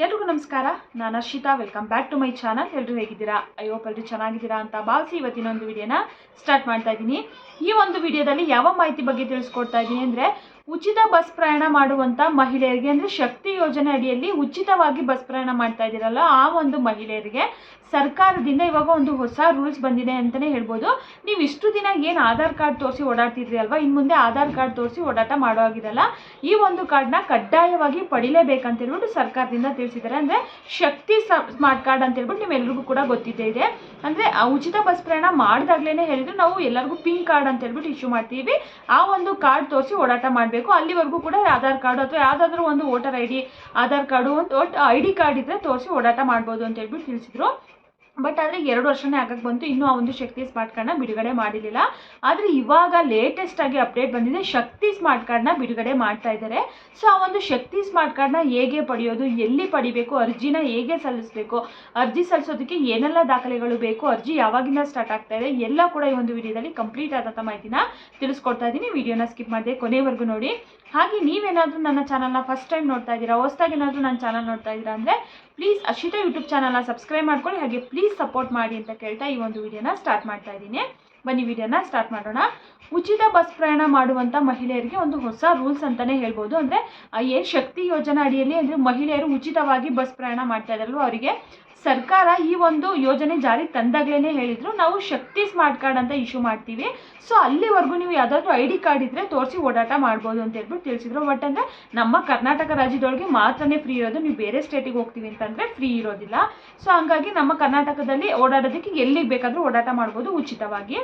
ಎಲ್ರಿಗೂ ನಮಸ್ಕಾರ. ನಾನು Arshita. Welcome back to my channel ಎಲ್ಲರೂ ಹೇಗಿದ್ದೀರಾ? ಅಯ್ಯೋ ಎಲ್ಲರೂ ಚೆನ್ನಾಗಿದ್ದೀರಾ ಅಂತ ಭಾವಿಸಿ ಇವತ್ತಿನ ಒಂದು ವಿಡಿಯೋನ ಸ್ಟಾರ್ಟ್ ಮಾಡ್ತಾ ಇದ್ದೀನಿ. ಈ ಒಂದು ವಿಡಿಯೋದಲ್ಲಿ ಯಾವ ಮಾಹಿತಿ ಬಗ್ಗೆ ತಿಳಿಸ್ಕೊಡ್ತಾ ಇದ್ದೀನಿ ಅಂದರೆ, ಉಚಿತ ಬಸ್ ಪ್ರಯಾಣ ಮಾಡುವಂಥ ಮಹಿಳೆಯರಿಗೆ ಅಂದರೆ ಶಕ್ತಿ ಯೋಜನೆ ಅಡಿಯಲ್ಲಿ ಉಚಿತವಾಗಿ ಬಸ್ ಪ್ರಯಾಣ ಮಾಡ್ತಾ ಇದ್ದೀರಲ್ಲ ಆ ಒಂದು ಮಹಿಳೆಯರಿಗೆ ಸರ್ಕಾರದಿಂದ ಇವಾಗ ಒಂದು ಹೊಸ ರೂಲ್ಸ್ ಬಂದಿದೆ ಅಂತಲೇ ಹೇಳ್ಬೋದು. ನೀವು ಇಷ್ಟು ದಿನ ಏನು ಆಧಾರ್ ಕಾರ್ಡ್ ತೋರಿಸಿ ಓಡಾಡ್ತಿದ್ರಿ ಅಲ್ವಾ? ಇನ್ನು ಮುಂದೆ ಆಧಾರ್ ಕಾರ್ಡ್ ತೋರಿಸಿ ಓಡಾಟ ಮಾಡೋ ಆಗಿರಲ್ಲ ಈ ಒಂದು ಕಾರ್ಡ್ನ ಕಡ್ಡಾಯವಾಗಿ ಪಡಿಲೇಬೇಕಂತ ಹೇಳ್ಬಿಟ್ಟು ಸರ್ಕಾರದಿಂದ ತಿಳಿಸಿದ್ದಾರೆ. ಅಂದರೆ ಶಕ್ತಿ ಸ್ಮಾರ್ಟ್ ಕಾರ್ಡ್ ಅಂತ ಹೇಳ್ಬಿಟ್ಟು ನಿಮ್ಮೆಲ್ರಿಗೂ ಕೂಡ ಗೊತ್ತಿದ್ದೇ ಇದೆ. ಅಂದರೆ ಉಚಿತ ಬಸ್ ಪ್ರಯಾಣ ಮಾಡಿದಾಗ್ಲೇ ಹೇಳಿದ್ರು. ನಾವು ಎಲ್ಲರಿಗೂ ಪಿಂಕ್ ಕಾರ್ಡ್ ಅಂತ ಹೇಳ್ಬಿಟ್ಟು ಇಶ್ಯೂ ಮಾಡ್ತೀವಿ. ಆ ಒಂದು ಕಾರ್ಡ್ ತೋರಿಸಿ ಓಡಾಟ ಮಾಡಬೇಕು. ಅಲ್ಲಿವರೆಗೂ ಕೂಡ ಆಧಾರ್ ಕಾರ್ಡ್ ಅಥವಾ ಯಾವುದಾದ್ರೂ ಒಂದು voter I D, Aadhaar card ಒಂದು ಐ ಡಿ ಕಾರ್ಡ್ ಇದ್ದರೆ ತೋರಿಸಿ ಓಡಾಟ ಮಾಡ್ಬೋದು ಅಂತ ಹೇಳ್ಬಿಟ್ಟು ತಿಳಿಸಿದ್ರು. ಬಟ್ ಆದರೆ ಎರಡು ವರ್ಷನೇ ಆಗಕ್ಕೆ ಬಂತು. ಇನ್ನೂ ಆ ಒಂದು ಶಕ್ತಿ ಸ್ಮಾರ್ಟ್ ಕಾರ್ಡ್ನ ಬಿಡುಗಡೆ ಮಾಡಿರಲಿಲ್ಲ. ಆದರೆ ಇವಾಗ ಲೇಟೆಸ್ಟ್ ಆಗಿ ಅಪ್ಡೇಟ್ ಬಂದಿದೆ. ಶಕ್ತಿ ಸ್ಮಾರ್ಟ್ ಕಾರ್ಡ್ನ ಬಿಡುಗಡೆ ಮಾಡ್ತಾ ಇದ್ದಾರೆ ಸೊ ಆ ಒಂದು ಶಕ್ತಿ ಸ್ಮಾರ್ಟ್ ಕಾರ್ಡ್ನ ಹೇಗೆ ಪಡೆಯೋದು, ಎಲ್ಲಿ ಪಡಿಬೇಕು, ಅರ್ಜಿನ ಹೇಗೆ ಸಲ್ಲಿಸಬೇಕು, ಅರ್ಜಿ ಸಲ್ಲಿಸೋದಕ್ಕೆ ಏನೆಲ್ಲ ದಾಖಲೆಗಳು ಬೇಕು, ಅರ್ಜಿ ಯಾವಾಗಿಂದ ಸ್ಟಾರ್ಟ್ ಆಗ್ತಾ ಇದೆ, ಎಲ್ಲ ಕೂಡ ಈ ಒಂದು ವಿಡಿಯೋದಲ್ಲಿ ಕಂಪ್ಲೀಟ್ ಆದಂಥ ಮಾಹಿತಿನ ತಿಳಿಸ್ಕೊಡ್ತಾ ಇದ್ದೀನಿ. ವಿಡಿಯೋನ ಸ್ಕಿಪ್ ಮಾಡಿದೆ ಕೊನೆವರೆಗೂ ನೋಡಿ. ಹಾಗೆ ನೀವೇನಾದರೂ ನನ್ನ ಚಾನಲ್ನ ಫಸ್ಟ್ ಟೈಮ್ ನೋಡ್ತಾ ಇದ್ದೀರಾ, ಹೊಸ್ದಾಗಿ ಏನಾದರೂ ನನ್ನ ಚಾನಲ್ ನೋಡ್ತಾ ಇದ್ದೀರಾ ಅಂದರೆ ಪ್ಲೀಸ್ ಅಶಿತಾ ಯೂಟ್ಯೂಬ್ ಚಾನಲ್ನ ಸಬ್ಸ್ಕ್ರೈಬ್ ಮಾಡ್ಕೊಳ್ಳಿ, ಹಾಗೆ ಪ್ಲೀಸ್ ಸಪೋರ್ಟ್ ಮಾಡಿ ಅಂತ ಕೇಳ್ತಾ ಈ ಒಂದು ವಿಡಿಯೋನ ಸ್ಟಾರ್ಟ್ ಮಾಡ್ತಾ ಇದ್ದೀನಿ. ಬನ್ನಿ ವಿಡಿಯೋನ ಸ್ಟಾರ್ಟ್ ಮಾಡೋಣ. ಉಚಿತ ಬಸ್ ಪ್ರಯಾಣ ಮಾಡುವಂಥ ಮಹಿಳೆಯರಿಗೆ ಒಂದು ಹೊಸ ರೂಲ್ಸ್ ಅಂತಲೇ ಹೇಳ್ಬೋದು. ಅಂದರೆ ಏನು ಶಕ್ತಿ ಯೋಜನಾ ಅಡಿಯಲ್ಲಿ ಅಂದರೆ ಮಹಿಳೆಯರು ಉಚಿತವಾಗಿ ಬಸ್ ಪ್ರಯಾಣ ಮಾಡ್ತಾ ಇದ್ದಾರಲ್ವ ಅವರಿಗೆ, ಸರ್ಕಾರ ಈ ಒಂದು ಯೋಜನೆ ಜಾರಿಗೆ ತಂದಾಗಲೇ ಹೇಳಿದ್ರು. ನಾವು ಶಕ್ತಿ ಸ್ಮಾರ್ಟ್ ಕಾರ್ಡ್ ಅಂತ ಇಶ್ಯೂ ಮಾಡ್ತೀವಿ. ಸೊ, ಅಲ್ಲಿವರೆಗೂ ನೀವು ಯಾವುದಾದ್ರೂ ಐ ಡಿ ಕಾರ್ಡ್ ಇದ್ದರೆ ತೋರಿಸಿ ಓಡಾಟ ಮಾಡ್ಬೋದು ಅಂತ ಹೇಳ್ಬಿಟ್ಟು ತಿಳಿಸಿದ್ರು. ಬಟ್ ಅಂದರೆ, ನಮ್ಮ ಕರ್ನಾಟಕ ರಾಜ್ಯದೊಳಗೆ ಮಾತ್ರನೇ ಫ್ರೀ ಇರೋದು. ನೀವು ಬೇರೆ ಸ್ಟೇಟಿಗೆ ಹೋಗ್ತೀವಿ ಅಂತಂದರೆ ಫ್ರೀ ಇರೋದಿಲ್ಲ. ಸೊ, ಹಂಗಾಗಿ ನಮ್ಮ ಕರ್ನಾಟಕದಲ್ಲಿ ಓಡಾಡೋದಕ್ಕೆ ಎಲ್ಲಿಗೆ ಬೇಕಾದರೂ ಓಡಾಟ ಮಾಡ್ಬೋದು ಉಚಿತವಾಗಿ.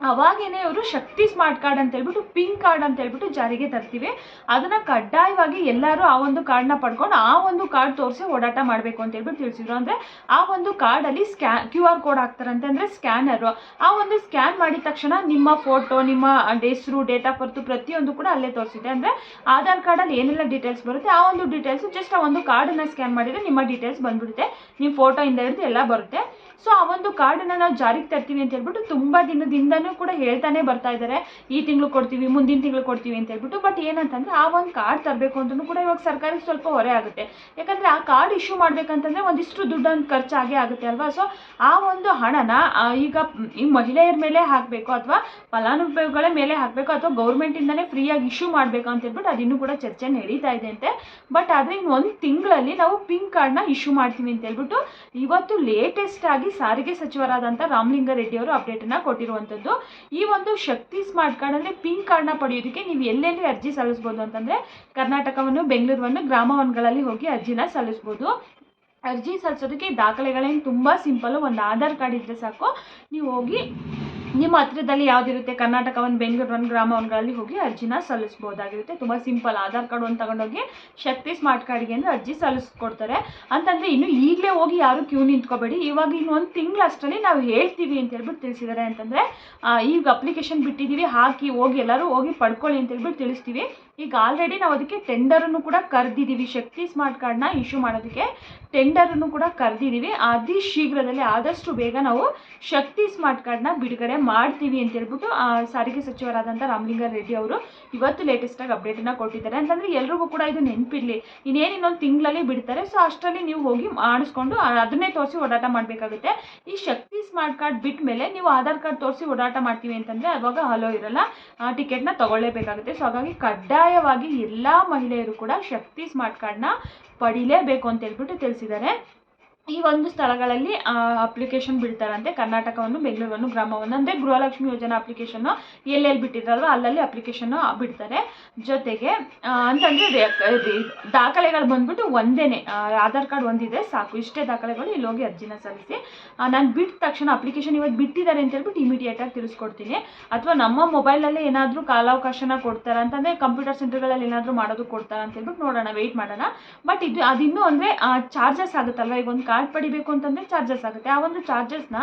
ಅವಾಗೇನೆ ಇವರು ಶಕ್ತಿ ಸ್ಮಾರ್ಟ್ ಕಾರ್ಡ್ ಅಂತ ಹೇಳ್ಬಿಟ್ಟು ಪಿಂಕ್ ಕಾರ್ಡ್ ಅಂತ ಹೇಳ್ಬಿಟ್ಟು ಜಾರಿಗೆ ತರ್ತೀವಿ. ಅದನ್ನು ಕಡ್ಡಾಯವಾಗಿ ಎಲ್ಲರೂ ಆ ಒಂದು ಕಾರ್ಡ್ನ ಪಡ್ಕೊಂಡು ಆ ಒಂದು ಕಾರ್ಡ್ ತೋರಿಸಿ ಓಡಾಟ ಮಾಡಬೇಕು ಅಂತ ಹೇಳ್ಬಿಟ್ಟು ತಿಳಿಸಿದ್ರು. ಅಂದರೆ ಆ ಒಂದು ಕಾರ್ಡಲ್ಲಿ ಸ್ಕ್ಯಾನ್ ಕ್ಯೂ ಆರ್ ಕೋಡ್ ಹಾಕ್ತಾರಂತೆ ಅಂದರೆ ಸ್ಕ್ಯಾನರು ಆ ಒಂದು ಸ್ಕ್ಯಾನ್ ಮಾಡಿದ ತಕ್ಷಣ ನಿಮ್ಮ ಫೋಟೋ ನಿಮ್ಮ ಹೆಸರು ಡೇಟ್ ಆಫ್ ಬರ್ತು ಪ್ರತಿಯೊಂದು ಕೂಡ ಅಲ್ಲೇ ತೋರಿಸಿದೆ ಅಂದರೆ ಆಧಾರ್ ಕಾರ್ಡಲ್ಲಿ ಏನೆಲ್ಲ ಡೀಟೇಲ್ಸ್ ಬರುತ್ತೆ, ಆ ಒಂದು ಡೀಟೇಲ್ಸ್ ಜಸ್ಟ್ ಆ ಒಂದು ಕಾರ್ಡನ್ನು ಸ್ಕ್ಯಾನ್ ಮಾಡಿದರೆ ನಿಮ್ಮ ಡೀಟೇಲ್ಸ್ ಬಂದ್ಬಿಡುತ್ತೆ. ನಿಮ್ಮ ಫೋಟೋ ಇಂದ ಹಿಡಿದು ಎಲ್ಲ ಬರುತ್ತೆ. ಸೊ ಆ ಒಂದು ಕಾರ್ಡನ್ನು ನಾವು ಜಾರಿಗೆ ತರ್ತೀವಿ ಅಂತ ಹೇಳ್ಬಿಟ್ಟು ತುಂಬ ದಿನದಿಂದನೂ ಕೂಡ ಹೇಳ್ತಾನೆ ಬರ್ತಾ ಇದ್ದಾರೆ. ಈ ತಿಂಗಳು ಕೊಡ್ತೀವಿ, ಮುಂದಿನ ತಿಂಗಳು ಕೊಡ್ತೀವಿ ಅಂತ ಹೇಳ್ಬಿಟ್ಟು ಬಟ್ ಏನಂತಂದ್ರೆ ಆ ಒಂದು ಕಾರ್ಡ್ ತರಬೇಕು ಅಂತಲೂ ಕೂಡ ಇವಾಗ ಸರ್ಕಾರಕ್ಕೆ ಸ್ವಲ್ಪ ಹೊರೆ ಆಗುತ್ತೆ. ಯಾಕಂದರೆ ಆ ಕಾರ್ಡ್ ಇಶ್ಯೂ ಮಾಡ್ಬೇಕಂತಂದ್ರೆ ಒಂದಿಷ್ಟು ದುಡ್ಡನ್ನು ಖರ್ಚಾಗೇ ಆಗುತ್ತೆ ಅಲ್ವಾ? ಸೊ ಆ ಒಂದು ಹಣನ ಈಗ ಈ ಮಹಿಳೆಯರ ಮೇಲೆ ಹಾಕಬೇಕು ಅಥವಾ ಫಲಾನುಭವಿಗಳ ಮೇಲೆ ಹಾಕಬೇಕು ಅಥವಾ ಗೌರ್ಮೆಂಟಿಂದನೇ ಫ್ರೀಯಾಗಿ ಇಶ್ಯೂ ಮಾಡಬೇಕು ಅಂತ ಹೇಳ್ಬಿಟ್ಟು ಅದಿನ್ನೂ ಕೂಡ ಚರ್ಚೆ ನಡೀತಾ ಇದೆ ಅಂತೆ. ಬಟ್ ಆದರೆ ಇನ್ನು ಒಂದು ತಿಂಗಳಲ್ಲಿ ನಾವು ಪಿಂಕ್ ಕಾರ್ಡ್ನ ಇಶ್ಯೂ ಮಾಡ್ತೀವಿ ಅಂತ ಹೇಳ್ಬಿಟ್ಟು, ಇವತ್ತು ಲೇಟೆಸ್ಟ್ ಆಗಿ ಸಾರಿಗೆ ಸಚಿವರಾದಂಥ ರಾಮಲಿಂಗಾರೆಡ್ಡಿ ಅವರು ಅಪ್ಡೇಟನ್ನು ಕೊಟ್ಟಿರುವಂಥದ್ದು ಈ ಒಂದು ಶಕ್ತಿ ಸ್ಮಾರ್ಟ್ ಕಾರ್ಡಲ್ಲಿ ಪಿಂಕ್ ಕಾರ್ಡ್ನ ಪಡೆಯೋದಕ್ಕೆ ನೀವು ಎಲ್ಲೆಲ್ಲಿ ಅರ್ಜಿ ಸಲ್ಲಿಸ್ಬೋದು ಅಂತಂದರೆ ಕರ್ನಾಟಕವನ್ನು ಬೆಂಗಳೂರನ್ನು ಗ್ರಾಮವನ್ಗಳಲ್ಲಿ ಹೋಗಿ ಅರ್ಜಿನ ಸಲ್ಲಿಸ್ಬೋದು. ಅರ್ಜಿ ಸಲ್ಲಿಸೋದಕ್ಕೆ ದಾಖಲೆಗಳೇನು ತುಂಬ ಸಿಂಪಲ್ಲು ಒಂದು ಆಧಾರ್ ಕಾರ್ಡ್ ಇದ್ದರೆ ಸಾಕು. ನೀವು ಹೋಗಿ ನಿಮ್ಮ ಹತ್ರದಲ್ಲಿ ಯಾವುದಿರುತ್ತೆ? ಕರ್ನಾಟಕ ಒಂದು ಬೆಂಗಳೂರು ಒಂದು ಗ್ರಾಮವನ್ಗಳಲ್ಲಿ ಹೋಗಿ ಅರ್ಜಿನ ಸಲ್ಲಿಸ್ಬೋದಾಗಿರುತ್ತೆ. ತುಂಬ ಸಿಂಪಲ್. ಆಧಾರ್ ಕಾರ್ಡ್ ಒಂದು ತಗೊಂಡೋಗಿ ಶಕ್ತಿ ಸ್ಮಾರ್ಟ್ ಕಾರ್ಡ್ಗೆ ಅಂದರೆ ಅರ್ಜಿ ಸಲ್ಲಿಸ್ಕೊಡ್ತಾರೆ. ಅಂತಂದರೆ ಇನ್ನು ಈಗಲೇ ಹೋಗಿ ಯಾರು ಕ್ಯೂ ನಿಂತ್ಕೋಬೇಡಿ. ಇವಾಗ ಇನ್ನು ಒಂದು ತಿಂಗಳು ಅಷ್ಟರಲ್ಲಿ ನಾವು ಹೇಳ್ತೀವಿ ಅಂತ ಹೇಳ್ಬಿಟ್ಟು ತಿಳಿಸಿದ್ದಾರೆ ಅಂತಂದರೆ ಈಗ ಅಪ್ಲಿಕೇಶನ್ ಬಿಟ್ಟಿದ್ದೀವಿ ಹಾಕಿ ಹೋಗಿ ಎಲ್ಲರೂ ಹೋಗಿ ಪಡ್ಕೊಳ್ಳಿ ಅಂತ ಹೇಳ್ಬಿಟ್ಟು ತಿಳಿಸ್ತೀವಿ. ಈಗ ಆಲ್ರೆಡಿ ನಾವು ಅದಕ್ಕೆ ಟೆಂಡರನ್ನು ಕೂಡ ಕರೆದಿದ್ದೀವಿ ಶಕ್ತಿ ಸ್ಮಾರ್ಟ್ ಕಾರ್ಡ್ನ ಇಶ್ಯೂ ಮಾಡೋದಕ್ಕೆ ಟೆಂಡರನ್ನು ಕೂಡ ಕರೆದಿದ್ದೀವಿ ಅತಿ ಶೀಘ್ರದಲ್ಲಿ ಆದಷ್ಟು ಬೇಗ ನಾವು ಶಕ್ತಿ ಸ್ಮಾರ್ಟ್ ಕಾರ್ಡ್ನ ಬಿಡುಗಡೆ ಮಾಡ್ತೀವಿ ಅಂತ ಹೇಳ್ಬಿಟ್ಟು ಸಾರಿಗೆ ಸಚಿವರಾದಂಥ ರಾಮಲಿಂಗಾರೆಡ್ಡಿ ಅವರು ಇವತ್ತು ಲೇಟೆಸ್ಟಾಗಿ ಅಪ್ಡೇಟನ್ನು ಕೊಟ್ಟಿದ್ದಾರೆ. ಅಂತಂದರೆ ಎಲ್ರಿಗೂ ಕೂಡ ಇದು ನೆನಪಿರಲಿ. ಇನ್ನೇನು ಇನ್ನೊಂದು ತಿಂಗಳಲ್ಲಿ ಬಿಡ್ತಾರೆ. ಸೊ ಅಷ್ಟರಲ್ಲಿ ನೀವು ಹೋಗಿ ಮಾಡಿಸ್ಕೊಂಡು ಅದನ್ನೇ ತೋರಿಸಿ ಓಡಾಟ ಮಾಡಬೇಕಾಗುತ್ತೆ. ಈ ಶಕ್ತಿ ಸ್ಮಾರ್ಟ್ ಕಾರ್ಡ್ ಬಿಟ್ಟ ಮೇಲೆ ನೀವು ಆಧಾರ್ ಕಾರ್ಡ್ ತೋರಿಸಿ ಓಡಾಟ ಮಾಡ್ತೀವಿ ಅಂತಂದರೆ ಅವಾಗ ಹಲೋ ಇರಲ್ಲ. ಟಿಕೆಟ್ನ ತಗೊಳ್ಳೇಬೇಕಾಗುತ್ತೆ. ಸೊ ಹಾಗಾಗಿ ಕಡ್ಡಾಯವಾಗಿ ಎಲ್ಲ ಮಹಿಳೆಯರು ಕೂಡ ಶಕ್ತಿ ಸ್ಮಾರ್ಟ್ ಕಾರ್ಡ್ನ ಪಡಿಲೇಬೇಕು ಅಂತ ಹೇಳ್ಬಿಟ್ಟು ತಿಳಿಸಿದ್ದಾರೆ. ಈ ಒಂದು ಸ್ಥಳಗಳಲ್ಲಿ ಅಪ್ಲಿಕೇಶನ್ ಬಿಡ್ತಾರಂತೆ. ಕರ್ನಾಟಕವನ್ನು, ಬೆಂಗಳೂರನ್ನು, ಗ್ರಾಮವನ್ನು. ಅಂದರೆ ಗೃಹಲಕ್ಷ್ಮಿ ಯೋಜನಾ ಅಪ್ಲಿಕೇಶನ್ನು ಎಲ್ಲೆಲ್ಲಿ ಬಿಟ್ಟಿದ್ರಲ್ವ, ಅಲ್ಲಲ್ಲಿ ಅಪ್ಲಿಕೇಶನ್ನು ಬಿಡ್ತಾರೆ. ಜೊತೆಗೆ ಅಂತಂದರೆ ದಾಖಲೆಗಳು ಬಂದ್ಬಿಟ್ಟು ಒಂದೇ ಆಧಾರ್ ಕಾರ್ಡ್ ಒಂದಿದೆ, ಸಾಕು. ಇಷ್ಟೇ ದಾಖಲೆಗಳು ಇಲ್ಲಿ ಹೋಗಿ ಅರ್ಜಿನ ಸಲ್ಲಿಸಿ. ನಾನು ಬಿಟ್ಟ ತಕ್ಷಣ ಅಪ್ಲಿಕೇಶನ್ ಇವತ್ತು ಬಿಟ್ಟಿದ್ದಾರೆ ಅಂತ ಹೇಳ್ಬಿಟ್ಟು ಇಮಿಡಿಯೇಟಾಗಿ ತಿಳಿಸ್ಕೊಡ್ತೀನಿ. ಅಥವಾ ನಮ್ಮ ಮೊಬೈಲಲ್ಲೇ ಏನಾದರೂ ಕಾಲಾವಕಾಶನ ಕೊಡ್ತಾರೆ ಅಂತಂದರೆ ಕಂಪ್ಯೂಟರ್ ಸೆಂಟರ್ಗಳಲ್ಲಿ ಏನಾದರೂ ಮಾಡೋದು ಕೊಡ್ತಾರೆ ಅಂತ ಹೇಳ್ಬಿಟ್ಟು ನೋಡೋಣ ವೆಯ್ಟ್ ಮಾಡೋಣ. ಬಟ್ ಇದು, ಅದಿನ್ನೂ ಅಂದರೆ ಚಾರ್ಜಸ್ ಆಗುತ್ತಲ್ವ? ಈಗ ಒಂದು ಪಡಿಬೇಕು ಅಂತಂದ್ರೆ ಚಾರ್ಜಸ್ ಆಗುತ್ತೆ. ಆ ಒಂದು ಚಾರ್ಜಸ್ನ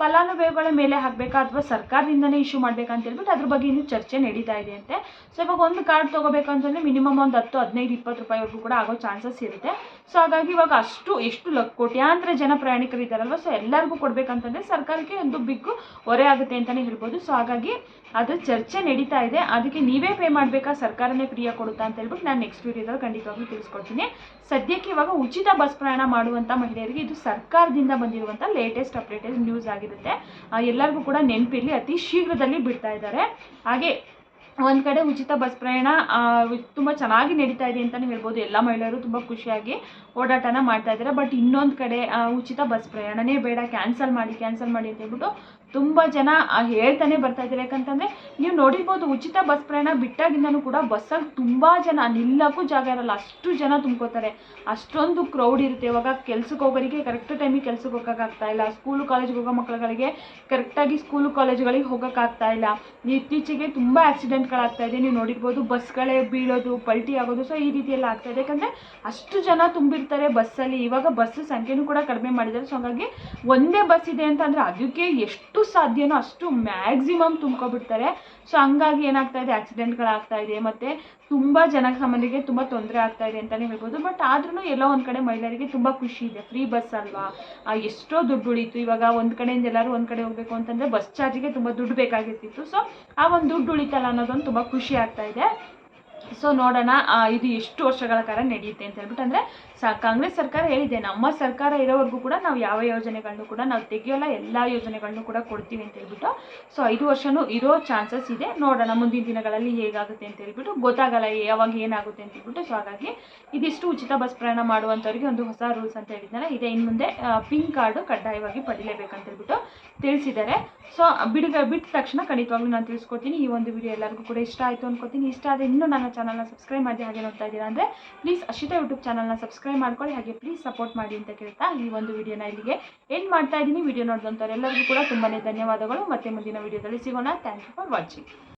ಫಲಾನುಭವಿಗಳ ಮೇಲೆ ಹಾಕಬೇಕಾ ಅಥವಾ ಸರ್ಕಾರದಿಂದನೇ ಇಶ್ಯೂ ಮಾಡಬೇಕಾ ಅಂತ ಹೇಳ್ಬಿಟ್ಟು ಅದ್ರ ಬಗ್ಗೆ ಇನ್ನೂ ಚರ್ಚೆ ನಡೀತಾ ಇದೆ ಅಂತೆ. ಸೊ, ಇವಾಗ ಒಂದು ಕಾರ್ಡ್ ತೊಗೋಬೇಕು ಅಂತಂದರೆ ಮಿನಿಮಮ್ ಒಂದು ಹತ್ತು, ಹದಿನೈದು, ಇಪ್ಪತ್ತು ರೂಪಾಯಿವರೆಗೂ ಕೂಡ ಆಗೋ ಚಾನ್ಸಸ್ ಇರುತ್ತೆ. ಸೊ ಹಾಗಾಗಿ ಇವಾಗ ಅಷ್ಟು, ಎಷ್ಟು ಲಕ್ ಕೋಟ್ಯಾಂತರ ಜನ ಪ್ರಯಾಣಿಕರು ಇದ್ದಾರಲ್ವ ಸೊ ಎಲ್ಲರಿಗೂ ಕೊಡಬೇಕಂತಂದರೆ ಸರ್ಕಾರಕ್ಕೆ ಒಂದು ಬಿಗ್ಗು ಹೊರೆ ಆಗುತ್ತೆ ಅಂತಲೇ ಹೇಳ್ಬೋದು. ಸೊ ಹಾಗಾಗಿ ಅದು ಚರ್ಚೆ ನಡೀತಾ ಇದೆ. ಅದಕ್ಕೆ ನೀವೇ ಪೇ ಮಾಡಬೇಕಾ, ಸರ್ಕಾರನೇ ಫ್ರೀಯಾಗಿ ಕೊಡುತ್ತಾ ಅಂತ ಹೇಳ್ಬಿಟ್ಟು ನಾನು ನೆಕ್ಸ್ಟ್ ವೀಡಿಯೋದಲ್ಲಿ ಖಂಡಿತವಾಗ್ಲೂ ತಿಳಿಸ್ಕೊಡ್ತೀನಿ. ಸದ್ಯಕ್ಕೆ ಇವಾಗ ಉಚಿತ ಬಸ್ ಪ್ರಯಾಣ ಮಾಡುವಂಥ ಮಹಿಳೆಯರಿಗೆ ಇದು ಸರ್ಕಾರದಿಂದ ಬಂದಿರುವಂಥ ಲೇಟೆಸ್ಟ್ ಅಪ್ಡೇಟೆಡ್ ನ್ಯೂಸ್ ಆಗಿರುತ್ತೆ ಆ, ಎಲ್ಲರಿಗೂ ಕೂಡ ನೆನಪಿರಲಿ ಅತಿ ಶೀಘ್ರದಲ್ಲಿ ಬಿಡ್ತಾ ಇದ್ದಾರೆ. ಹಾಗೆ ಒಂದು ಕಡೆ ಉಚಿತ ಬಸ್ ಪ್ರಯಾಣ ತುಂಬ ಚೆನ್ನಾಗಿ ನಡೀತಾ ಇದೆ ಅಂತಲೇ ಹೇಳ್ಬೋದು. ಎಲ್ಲ ಮಹಿಳೆಯರು ತುಂಬ ಖುಷಿಯಾಗಿ ಓಡಾಟನ ಮಾಡ್ತಾ ಇದ್ದಾರೆ. ಬಟ್ ಇನ್ನೊಂದು ಕಡೆ ಉಚಿತ ಬಸ್ ಪ್ರಯಾಣನೇ ಬೇಡ. ಕ್ಯಾನ್ಸಲ್ ಮಾಡಿ ಕ್ಯಾನ್ಸಲ್ ಮಾಡಿ ಅಂತ ಹೇಳ್ಬಿಟ್ಟು ತುಂಬ ಜನ ಹೇಳ್ತಾನೆ ಬರ್ತಾ ಇದ್ದಾರೆ. ಯಾಕಂತಂದರೆ, ನೀವು ನೋಡಿರ್ಬೋದು, ಉಚಿತ ಬಸ್ ಪ್ರಯಾಣ ಬಿಟ್ಟಾಗಿಂದನೂ ಕೂಡ ಬಸ್ಸಲ್ಲಿ ತುಂಬ ಜನ ನಿಲ್ಲಕ್ಕೂ ಜಾಗ ಇರಲ್ಲ. ಅಷ್ಟು ಜನ ತುಂಬ್ಕೋತಾರೆ. ಅಷ್ಟೊಂದು ಕ್ರೌಡ್ ಇರುತ್ತೆ. ಇವಾಗ ಕೆಲ್ಸಕ್ಕೆ ಹೋಗೋರಿಗೆ ಕರೆಕ್ಟ್ ಟೈಮಿಗೆ ಕೆಲ್ಸಕ್ಕೆ ಹೋಗೋಕ್ಕಾಗ್ತಾ ಇಲ್ಲ. ಸ್ಕೂಲು ಕಾಲೇಜ್ಗೆ ಹೋಗೋ ಮಕ್ಕಳುಗಳಿಗೆ ಕರೆಕ್ಟಾಗಿ ಸ್ಕೂಲು ಕಾಲೇಜುಗಳಿಗೆ ಹೋಗೋಕ್ಕಾಗ್ತಾ ಇಲ್ಲ. ಇತ್ತೀಚೆಗೆ ತುಂಬ ಆಕ್ಸಿಡೆಂಟ್ಗಳಾಗ್ತಾ ಇದೆ. ನೀವು ನೋಡಿರ್ಬೋದು, ಬಸ್ಗಳೇ ಬೀಳೋದು, ಪಲ್ಟಿ ಆಗೋದು ಸೊ ಈ ರೀತಿ ಎಲ್ಲ ಆಗ್ತಾ ಇದೆ. ಯಾಕಂದರೆ, ಅಷ್ಟು ಜನ ತುಂಬಿರ್ತಾರೆ ಬಸ್ಸಲ್ಲಿ. ಇವಾಗ ಬಸ್ ಸಂಖ್ಯೆನೂ ಕೂಡ ಕಡಿಮೆ ಮಾಡಿದ್ದಾರೆ. ಸೊ ಹಾಗಾಗಿ ಒಂದೇ ಬಸ್ ಇದೆ ಅಂತ ಅಂದರೆ, ಅದಕ್ಕೆ ಎಷ್ಟು ಸಾಧ್ಯನೋ ಅಷ್ಟು ಮ್ಯಾಕ್ಸಿಮಮ್ ತುಂಬ್ಕೊಬಿಡ್ತಾರೆ. ಸೊ ಹಂಗಾಗಿ ಏನಾಗ್ತಾ ಇದೆ ಆಕ್ಸಿಡೆಂಟ್ಗಳಾಗ್ತಾ ಇದೆ, ಮತ್ತು ತುಂಬ ಜನ ಸಾಮಾನ್ಯರಿಗೆ ತುಂಬ ತೊಂದರೆ ಆಗ್ತಾ ಇದೆ ಅಂತಲೇ ಹೇಳ್ಬೋದು. ಬಟ್ ಆದ್ರೂ ಎಲ್ಲೋ ಒಂದು ಕಡೆ ಮಹಿಳೆಯರಿಗೆ ತುಂಬ ಖುಷಿ ಇದೆ. ಫ್ರೀ ಬಸ್ ಅಲ್ವಾ? ಎಷ್ಟೋ ದುಡ್ಡು ಉಳೀತು. ಇವಾಗ ಒಂದು ಕಡೆಯಿಂದ ಎಲ್ಲರೂ ಒಂದು ಕಡೆ ಹೋಗಬೇಕು ಅಂತಂದರೆ ಬಸ್ ಚಾರ್ಜಿಗೆ ತುಂಬ ದುಡ್ಡು ಬೇಕಾಗಿರ್ತಿತ್ತು. ಸೊ ಆ ಒಂದು ದುಡ್ಡು ಉಳಿತಲ್ಲ ಅನ್ನೋದೊಂದು ತುಂಬ ಖುಷಿ ಆಗ್ತಾ ಇದೆ. ಸೊ ನೋಡೋಣ ಇದು ಎಷ್ಟು ವರ್ಷಗಳ ಕಾಲ ನಡೆಯುತ್ತೆ ಅಂತ ಹೇಳ್ಬಿಟ್ಟು ಅಂದರೆ, ಸ, ಕಾಂಗ್ರೆಸ್ ಸರ್ಕಾರ ಹೇಳಿದೆ, ನಮ್ಮ ಸರ್ಕಾರ ಇರೋವರೆಗೂ ಕೂಡ ನಾವು ಯಾವ ಯೋಜನೆಗಳನ್ನು ಕೂಡ ನಾವು ತೆಗಿಯೋಲ್ಲ, ಎಲ್ಲ ಯೋಜನೆಗಳನ್ನು ಕೂಡ ಕೊಡ್ತೀವಿ ಅಂತ ಹೇಳ್ಬಿಟ್ಟು ಸೊ ಐದು ವರ್ಷನೂ ಇರೋ ಚಾನ್ಸಸ್ ಇದೆ. ನೋಡೋಣ, ಮುಂದಿನ ದಿನಗಳಲ್ಲಿ ಹೇಗಾಗುತ್ತೆ ಅಂತ ಹೇಳ್ಬಿಟ್ಟು, ಗೊತ್ತಾಗಲ್ಲ, ಯಾವಾಗ ಏನಾಗುತ್ತೆ ಅಂತ ಹೇಳ್ಬಿಟ್ಟು ಸೊ ಹಾಗಾಗಿ ಇದಿಷ್ಟು ಉಚಿತ ಬಸ್ ಪ್ರಯಾಣ ಮಾಡುವಂಥವ್ರಿಗೆ ಒಂದು ಹೊಸ ರೂಲ್ಸ್ ಅಂತ ಹೇಳಿದ್ನಲ್ಲ, ಇದೆ ಇನ್ನು ಮುಂದೆ ಪಿಂಕ್ ಕಾರ್ಡು ಕಡ್ಡಾಯವಾಗಿ ಪಡಿಲೇಬೇಕಂತ ಹೇಳ್ಬಿಟ್ಟು ತಿಳಿಸಿದ್ದಾರೆ. ಸೊ ಬಿಡುಗ, ಬಿಟ್ಟ ತಕ್ಷಣ ಖಂಡಿತವಾಗ್ಲೂ ನಾನು ತಿಳಿಸ್ಕೊಡ್ತೀನಿ. ಈ ಒಂದು ವಿಡಿಯೋ ಎಲ್ಲರಿಗೂ ಕೂಡ ಇಷ್ಟ ಆಯಿತು ಅನ್ಕೋತೀನಿ. ಇಷ್ಟ ಆದರೆ ಇನ್ನೂ ನನ್ನ ಚಾನಲ್ನ ಸಬ್ಸ್ಕ್ರೈಬ್ ಮಾಡಿ ಹಾಗೆ ನೋಡ್ತಾ ಇದ್ದೀರಾ ಅಂದರೆ ಪ್ಲೀಸ್ ಅಶಿತಾ ಯೂಟ್ಯೂಬ್ ಚಾನಲ್ನ ಸಬ್ಸ್ಕ್ರೈಬ್ ಮಾಡ್ಕೊಳ್ಳಿ, ಹಾಗೆ ಪ್ಲೀಸ್ ಸಪೋರ್ಟ್ ಮಾಡಿ ಅಂತ ಕೇಳ್ತಾ ಈ ಒಂದು ವಿಡಿಯೋನ ಇಲ್ಲಿಗೆ ಎಂಡ್ ಮಾಡ್ತಾ ಇದ್ದೀನಿ. ವಿಡಿಯೋ ನೋಡಿದಂಥವ್ರು ಎಲ್ಲರಿಗೂ ಕೂಡ ತುಂಬಾ ಧನ್ಯವಾದಗಳು. ಮತ್ತೆ ಮುಂದಿನ ವಿಡಿಯೋದಲ್ಲಿ ಸಿಗೋಣ. Thank you for watching